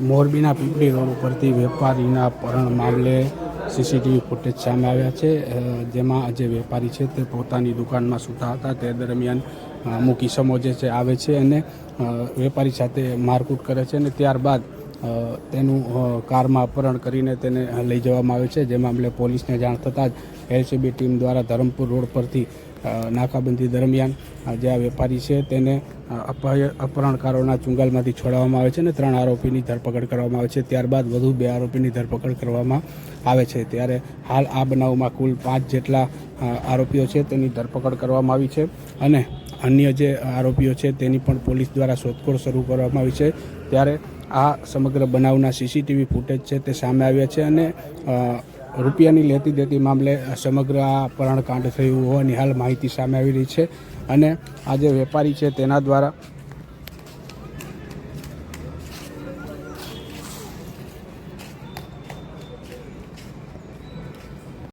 મોરબીના પીપળી રોડ ઉપરથી વેપારીના અપહરણ મામલે સીસીટીવી ફૂટેજ સામે આવ્યા છે. જેમાં જે વેપારી છે તે પોતાની દુકાનમાં સૂતા હતા. તે દરમિયાન અમુક ઈસમો જે છે આવે છે અને વેપારી સાથે મારકૂટ કરે છે અને ત્યારબાદ તેનું કારમાં અપહરણ કરીને તેને લઈ જવામાં આવે છે. જે મામલે પોલીસને જાણ થતાં જ એલસીબી ટીમ દ્વારા ધરમપુર રોડ પરથી નાકાબંધી દરમિયાન જે આ વેપારી છે તેને અપહરણકારોના ચુંગાલમાંથી છોડાવવામાં આવે છે અને ત્રણ આરોપીની ધરપકડ કરવામાં આવે છે. ત્યારબાદ વધુ બે આરોપીની ધરપકડ કરવામાં આવે છે. ત્યારે હાલ આ બનાવમાં કુલ પાંચ જેટલા આરોપીઓ છે તેની ધરપકડ કરવામાં આવી છે અને અન્ય જે આરોપીઓ છે તેની પણ પોલીસ દ્વારા શોધખોળ શરૂ કરવામાં આવી છે. ત્યારે આ સમગ્ર બનાવના સીસીટીવી ફૂટેજ છે તે સામે આવ્યા છે અને રૂપિયાની લેતી દેતી મામલે સમગ્ર આ અપહરણકાંડ થયું હોવાની હાલ માહિતી સામે આવી રહી છે. અને આ જે વેપારી છે તેના દ્વારા